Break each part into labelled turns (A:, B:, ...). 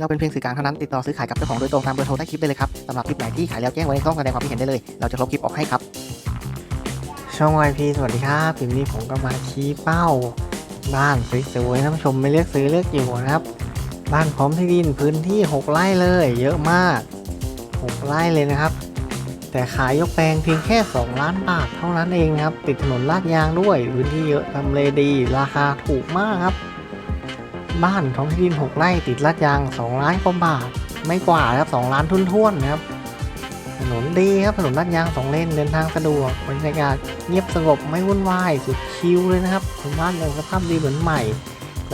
A: เราเป็นเพียงสื่อกลางเท่านั้นติดต่อซื้อขายกับเจ้าของโดยตรงตามเบอร์โทรใต้คลิปได้เลยครับสำหรับคลิปไหนที่ขายแล้วแจ้งไว้ในช่องแสดงความคิดเห็นได้เลย เราจะลบคลิปออกให้ครับ ช่องวพีสวัสดีครับคลิปนี้ผมก็มาชี้เป้า บ้านสวยๆท่านผู้ชมไม่เลือกซื้อเลือกอยู่นะครับ บ้านพร้อมที่ดินพื้นที่ 6 ไร่เลย เยอะมาก 6 ไร่เลยนะครับ แต่ขายยกแปลงเพียงแค่ 2 ล้านบาทเท่านั้นเองครับ ติดถนนลาดยางด้วยพื้นที่เยอะทำเลดี ราคาถูกมากครับ บ้านท้องที่ดิน 6 ไร่ติดลาดยาง 2 ล้านกว่าบาท ไม่กว่าครับ 2 ล้านทุ่นๆนะครับ ถนนดีครับ ถนนลาดยาง 2 เลนเดินทางสะดวกบรรยากาศเงียบสงบไม่วุ่นวายสุดชิลเลยนะครับคุณบ้านยังสภาพดีเหมือนใหม่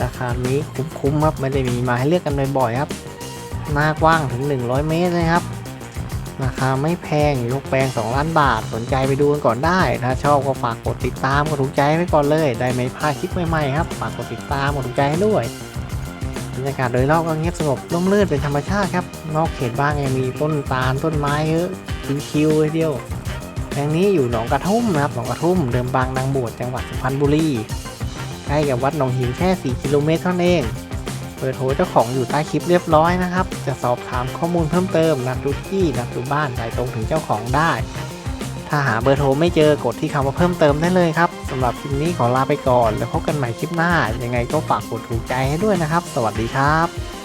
A: ราคานี้คุ้มๆครับไม่ได้มีมาให้เลือกกันบ่อยๆครับ หน้ากว้างถึง 100 เมตรเลยครับ ราคาไม่แพงยกแปลง 2 ล้านบาท สนใจไปดูกันก่อนได้ ถ้าชอบก็ฝากกดติดตามกดถูกใจไว้ก่อนเลย ได้ไม่พลาดคลิปใหม่ๆครับ ฝากกดติดตามกดถูกใจให้ด้วย บรรยากาศโดยรอบก็เงียบสงบร่มรื่นเป็นธรรมชาติครับ นอกเขตบ้านยังมีต้นตาลต้นไม้เยอะชิวๆเลยเดียวแปลงนี้อยู่หนองกระทุ่มนะครับ หนองกระทุ่มเดิมบางนางบวชจังหวัดสุพรรณบุรี ใกล้กับวัดหนองหินแค่ 4 กิโลเมตรเท่านั้นเอง เบอร์โทรเจ้าของอยู่ใต้คลิปเรียบร้อยนะครับ จะสอบถามข้อมูลเพิ่มเติมนัดดูที่นัดดูบ้านสายตรงถึงเจ้าของได้ ถ้าหาเบอร์โทรไม่เจอกดที่คำว่าเพิ่มเติมได้เลยครับสำหรับคลิปนี้ขอลาไปก่อน แล้วพบกันใหม่คลิปหน้า ยังไงก็ฝากกดถูกใจให้ด้วยนะครับ สวัสดีครับ